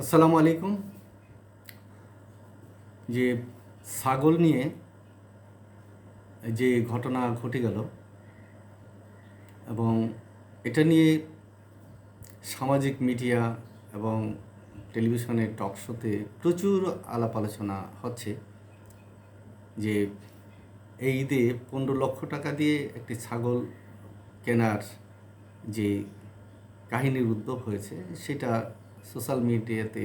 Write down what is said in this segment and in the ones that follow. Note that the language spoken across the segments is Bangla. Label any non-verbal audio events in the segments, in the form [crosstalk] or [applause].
আসসালামু আলাইকুম। যে ছাগল নিয়ে যে ঘটনা ঘটে গেল এবং এটা নিয়ে সামাজিক মিডিয়া এবং টেলিভিশনের টক শোতে প্রচুর আলাপ আলোচনা হচ্ছে যে এই ঈদে পনেরো লক্ষ টাকা দিয়ে একটি ছাগল কেনার যে কাহিনীর উদ্ভব হয়েছে, সেটা সোশ্যাল মিডিয়াতে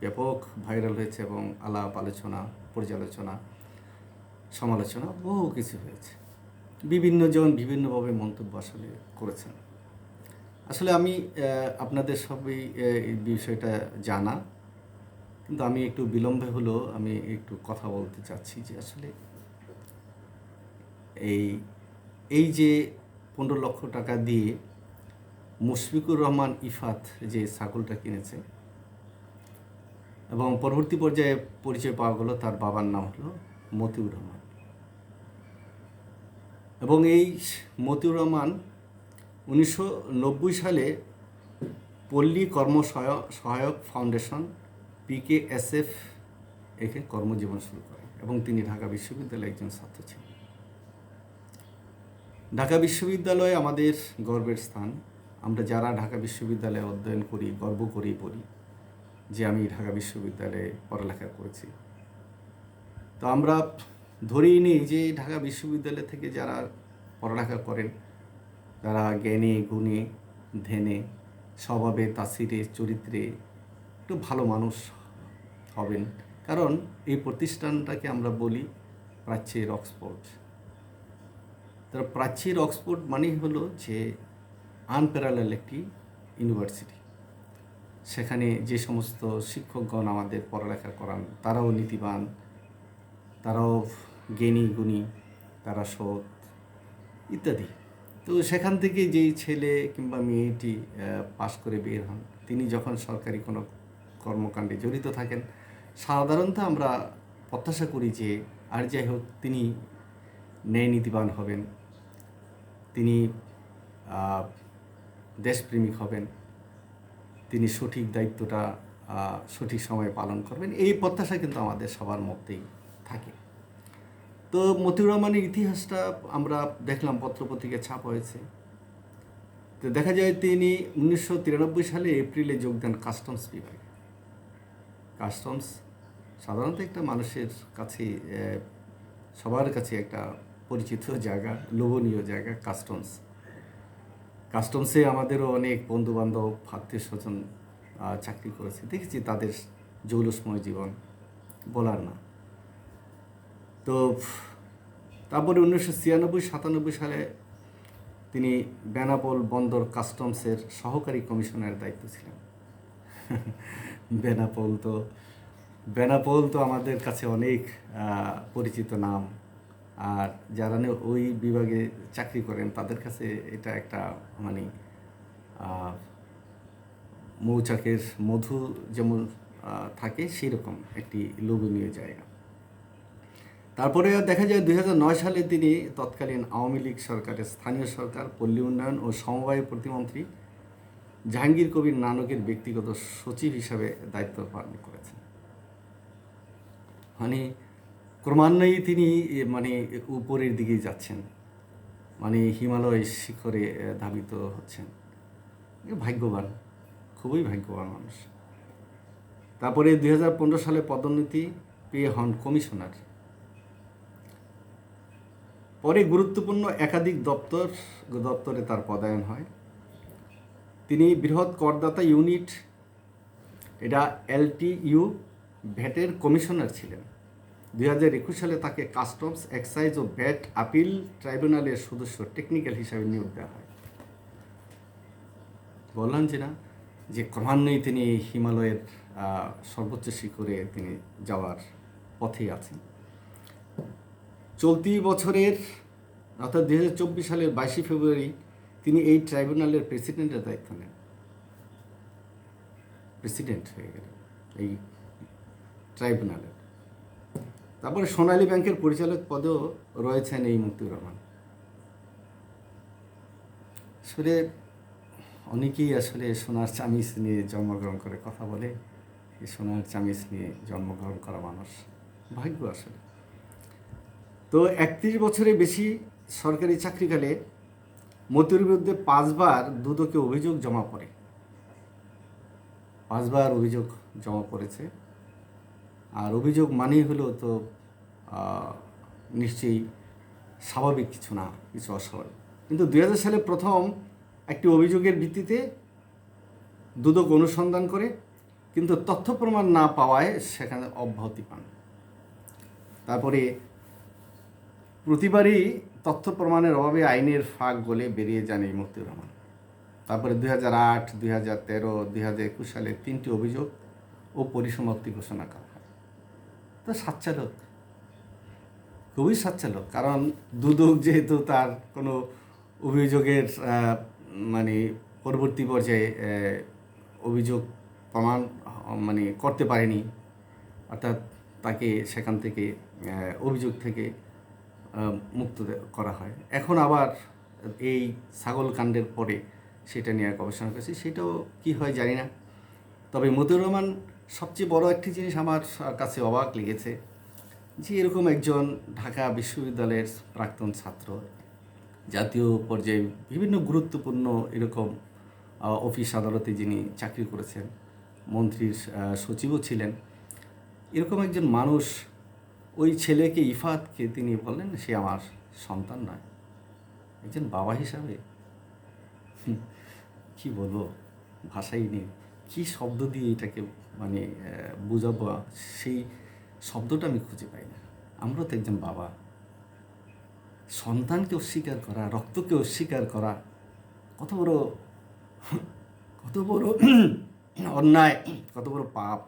ব্যাপক ভাইরাল হয়েছে এবং আলাপ আলোচনা, পর্যালোচনা, সমালোচনা, বহু কিছু হয়েছে। বিভিন্ন জন বিভিন্নভাবে মন্তব্য আসলে করেছেন। আসলে আমি আপনাদের সবই এই বিষয়টা জানা। কিন্তু আমি একটু বিলম্বে হলেও আমি একটু কথা বলতে চাচ্ছি যে আসলে এই এই যে পনেরো লক্ষ টাকা দিয়ে মুশফিকুর রহমান ইফাত যে ছাগলটা কিনেছে, এবং পরবর্তী পর্যায়ে পরিচয় পাওয়া গেল তার বাবার নাম হলো মতিউর রহমান। এবং এই মতিউর রহমান উনিশশো নব্বই সালে পল্লী কর্ম সহায়- সহায়ক ফাউন্ডেশন পিকেএসএফ একে কর্মজীবন শুরু করেন, এবং তিনি ঢাকা বিশ্ববিদ্যালয়ের একজন ছাত্র ছিলেন। ঢাকা বিশ্ববিদ্যালয় আমাদের গর্বের স্থান। আমরা যারা ঢাকা বিশ্ববিদ্যালয়ে অধ্যয়ন করি, গর্ব করি বলি যে আমি ঢাকা বিশ্ববিদ্যালয়ে পড়ালেখা করেছি। তো আমরা ধরেই নিই যে ঢাকা বিশ্ববিদ্যালয় থেকে যারা পড়ালেখা করেন, তারা জ্ঞানে, গুণে, ধ্যানে, স্বভাবে, তাসিরে, চরিত্রে একটু ভালো মানুষ হবেন। কারণ এই প্রতিষ্ঠানটাকে আমরা বলি প্রাচ্যের অক্সফোর্ড। তার প্রাচ্যের অক্সফোর্ড মানেই হলো যে আনপ্যারালাল একটি ইউনিভার্সিটি। সেখানে যে সমস্ত শিক্ষকগণ আমাদের পড়ালেখা করান, তারাও নীতিবান, তারাও জ্ঞানী, গুণী, তারা সৎ ইত্যাদি। তো সেখান থেকে যেই ছেলে কিংবা মেয়েটি পাশ করে বের হন, তিনি যখন সরকারি কোনো কর্মকাণ্ডে জড়িত থাকেন, সাধারণত আমরা প্রত্যাশা করি যে, আর যাই হোক, তিনি ন্যায় নীতিবান হবেন। তিনি দেশপ্রেমিক হবেন। তিনি সঠিক দায়িত্বটা সঠিক সময়ে পালন করবেন। এই প্রত্যাশা কিন্তু আমাদের সবার মধ্যেই থাকে। তো মতিউর রহমানের ইতিহাসটা আমরা দেখলাম, পত্রপত্রিকায় ছাপ হয়েছে। তো দেখা যায় তিনি উনিশশো তিরানব্বই সালে এপ্রিলে যোগ দেন কাস্টমস বিভাগে। কাস্টমস সাধারণত একটা মানুষের কাছে সবার কাছে একটা পরিচিত জায়গা, লোভনীয় জায়গা কাস্টমস। কাস্টমসে আমাদেরও অনেক বন্ধু বান্ধব আত্মীয় স্বজন চাকরি করেছে। দেখেছি তাদের জৌলসময় জীবন, বলার না। তো তারপরে উনিশশো ছিয়ানব্বই, সাতানব্বই সালে তিনি বেনাপোল বন্দর কাস্টমসের সহকারী কমিশনারের দায়িত্ব ছিলেন। [laughs] বেনাপোল তো বেনাপোল তো আমাদের কাছে অনেক পরিচিত নাম। আর যারা ওই বিভাগে চাকরি করেন, তাদের কাছে এটা একটা মানে মৌচাকের মধু যেমন থাকে সেই রকম একটি লোভনীয় জায়গা। তারপরে দেখা যায় দুই হাজার নয় সালে তিনি তৎকালীন আওয়ামী লীগ সরকারের স্থানীয় সরকার, পল্লী উন্নয়ন ও সমবায় প্রতিমন্ত্রী জাহাঙ্গীর কবির নানকের ব্যক্তিগত সচিব হিসাবে দায়িত্ব পালন করেছেন। মানে ক্রমান্বয়ে তিনি মানে উপরের দিকে যাচ্ছেন। মানে হিমালয় শিখরে ধাবিত হচ্ছেন। ভাগ্যবান। খুবই ভাগ্যবান মানুষ। তারপরে দু হাজার পনেরো সালে পদোন্নতি পেয়ে হন কমিশনার। পরে গুরুত্বপূর্ণ একাধিক দপ্তর, দপ্তরে তার পদায়ন হয়। তিনি বৃহৎ করদাতা ইউনিট, এটা এলটিইউ ভ্যাটের কমিশনার ছিলেন। দুই হাজার একুশ সালে তাকে কাস্টমস এক্সাইজ ও ব্যাট আপিল ট্রাইব্যুনালের সদস্য টেকনিক্যাল হিসাবে নিয়োগ দেওয়া হয়। বললাম যে না, যে ক্রমান্বয়ে তিনি হিমালয়ের সর্বোচ্চ শিখরে তিনি যাওয়ার পথেই আছেন। চলতি বছরের, অর্থাৎ দুই হাজার চব্বিশ সালের বাইশে ফেব্রুয়ারি তিনি এই ট্রাইব্যুনালের প্রেসিডেন্টের দায়িত্ব নেন। প্রেসিডেন্ট হয়ে গেলেন এই ট্রাইব্যুনালের। তারপরে সোনালী ব্যাংকের পরিচালক পদেও রয়েছেন এই মুক্তিউর রহমান। আসলে অনেকেই আসলে সোনার চামিচ নিয়ে জন্মগ্রহণ করে কথা বলে, এই সোনার চামিচ নিয়ে জন্মগ্রহণ করা মানুষ ভাগ্য আসলে। তো একত্রিশ বছরে বেশি সরকারি চাকরিকালে মতিউর বিরুদ্ধে পাঁচবার দুদকে অভিযোগ জমা পড়ে। পাঁচবার অভিযোগ জমা পড়েছে। আর অভিযোগ মানেই হলো তো নিশ্চয়ই স্বাভাবিক কিছু না, কিছু অস্বাভাবিক। কিন্তু দু হাজার সালে প্রথম একটি অভিযোগের ভিত্তিতে দুদক অনুসন্ধান করে, কিন্তু তথ্য প্রমাণ না পাওয়ায় সেখানে অব্যাহতি পান। তারপরে প্রতিবারই তথ্য প্রমাণের অভাবে আইনের ফাঁক গলে বেরিয়ে যান এই মুক্তির রহমান। তারপরে দুই হাজার আট দুই হাজার তেরো দুই হাজার একুশ সালে তিনটি অভিযোগ ও পরিসমাপ্তি ঘোষণা করা। তো সাচ্চালক খুবই সাচ্চালক কারণ দুদক যেহেতু তার কোনো অভিযোগের মানে পরবর্তী পর্যায়ে অভিযোগ প্রমাণ মানে করতে পারেনি, অর্থাৎ তাকে সেখান থেকে অভিযোগ থেকে মুক্ত করা হয়। এখন আবার এই ছাগল কাণ্ডের পরে সেটা নিয়ে গবেষণা করেছি। সেটাও কি হয় জানি না। তবে মতিউর রহমান সবচেয়ে বড় একটি জিনিস আমার কাছে অবাক লেগেছে যে এরকম একজন ঢাকা বিশ্ববিদ্যালয়ের প্রাক্তন ছাত্র, জাতীয় পর্যায়ে বিভিন্ন গুরুত্বপূর্ণ এরকম অফিস আদালতে যিনি চাকরি করেছেন, মন্ত্রীর সচিবও ছিলেন, এরকম একজন মানুষ ওই ছেলেকে ইফাতকে তিনি বললেন, সে আমার সন্তান নয়, একজন বাবা হিসাবে? কি বলব, ভাষাই নেই, কী শব্দ দিয়ে এটাকে মানে বোঝাবো, সেই শব্দটা আমি খুঁজে পাই না। আমরা তো একজন বাবা। সন্তানকে অস্বীকার করা, রক্তকে অস্বীকার করা, কত বড় কত বড় অন্যায়, কত বড় পাপ।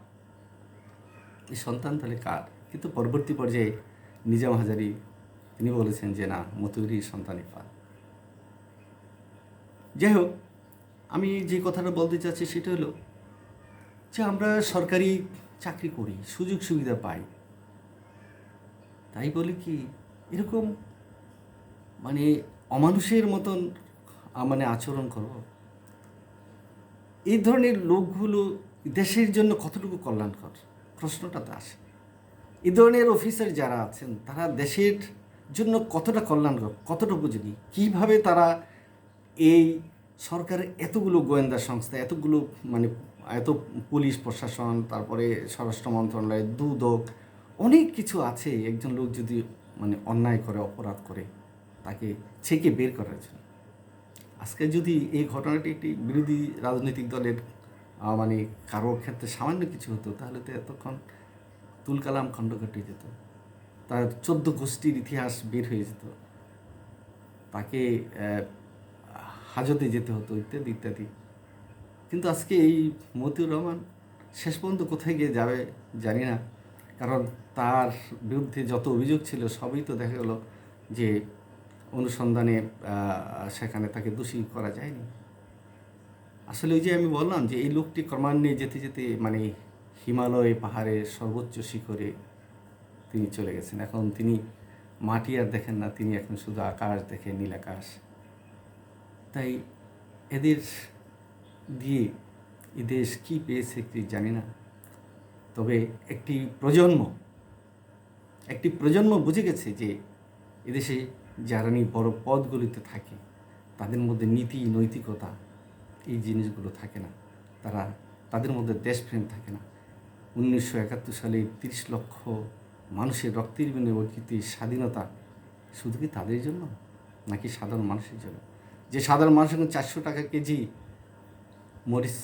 এই সন্তান তাহলে কার? কিন্তু পরবর্তী পর্যায়ে নিজাম হাজারি, তিনি বলেছেন যে, না মতুরি সন্তান ইফাত যাই হোক, আমি যে কথাটা বলতে চাচ্ছি সেটা হলো যে আমরা সরকারি চাকরি করি, সুযোগ সুবিধা পাই। তাই বলে কি, এরকম মানে অমানুষের মতন মানে আচরণ করব? এই ধরনের লোকগুলো দেশের জন্য কতটুকু কল্যাণকর? প্রশ্নটা তো আসে। এই ধরনের অফিসার যারা আছেন, তারা দেশের জন্য কতটা কল্যাণকর, কতটা উপযোগী? কীভাবে তারা এই সরকারের এতগুলো গোয়েন্দা সংস্থা, এতগুলো মানে এত পুলিশ, প্রশাসন, তারপরে স্বরাষ্ট্র মন্ত্রণালয়, দুদক, অনেক কিছু আছে। একজন লোক যদি মানে অন্যায় করে, অপরাধ করে, তাকে ছেকে বের করার জন্য। আজকে যদি এই ঘটনাটি একটি বিরোধী রাজনৈতিক দলের মানে কারও ক্ষেত্রে সামান্য কিছু হতো, তাহলে তো এতক্ষণ তুলকালাম খণ্ড ঘটে যেত। তার চোদ্দ গোষ্ঠীর ইতিহাস বের হয়ে যেত। তাকে হাজতে যেতে হতো, ইত্যাদি ইত্যাদি। কিন্তু আজকে এই মতিউর রহমান শেষ পর্যন্ত কোথায় গিয়ে যাবে জানি না। কারণ তার বিরুদ্ধে যত অভিযোগ ছিল, সবই তো দেখা গেল যে অনুসন্ধানে সেখানে তাকে দোষী করা যায়নি। আসলে ওই যে আমি বললাম যে এই লোকটি ক্রমান্বয়ে যেতে যেতে মানে হিমালয় পাহাড়ের সর্বোচ্চ শিখরে তিনি চলে গেছেন। এখন তিনি মাটি আর দেখেন না, তিনি এখন শুধু আকাশ দেখেন নীল আকাশ। তাই এদের দিয়ে এ দেশ কী পেয়েছে কি জানি না। তবে একটি প্রজন্ম একটি প্রজন্ম বুঝে গেছে যে এদেশে যারা নিয়ে বড় পদগুলিতে থাকে, তাদের মধ্যে নীতি, নৈতিকতা এই জিনিসগুলো থাকে না। তারা, তাদের মধ্যে দেশপ্রেম থাকে না। উনিশশো একাত্তর সালে তিরিশ লক্ষ মানুষের রক্তের বিনিময়ে অর্জিত স্বাধীনতা শুধু কি তাদের জন্য? নাকি সাধারণ মানুষের জন্য? যে সাধারণ মানুষ এখন চারশো টাকা কেজি মরিচ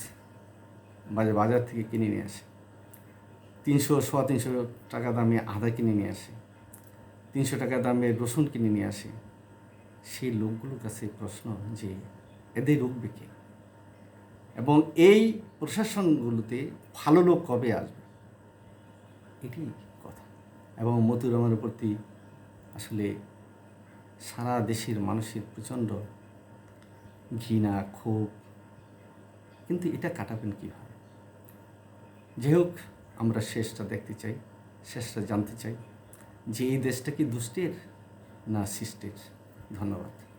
বাজার বাজার থেকে কিনে নিয়ে আসে। তিনশো সোয়া তিনশো টাকা দামে আদা কিনে নিয়ে আসে। তিনশো টাকা দামে রসুন কিনে নিয়ে আসে। সেই লোকগুলোর কাছে প্রশ্ন যে, এদের রুখবে কে এবং এই প্রশাসনগুলোতে ভালো লোক কবে আসবে? এটি কথা। এবং মতুর রহমানের প্রতি আসলে সারা দেশের মানুষের প্রচণ্ড ঘৃণা, ক্ষোভ কিন্তু এটা কাটাবেন কীভাবে? যাই হোক আমরা শেষটা দেখতে চাই, শেষটা জানতে চাই যে এই দেশটা কি দুষ্টের না সৃষ্টির? ধন্যবাদ।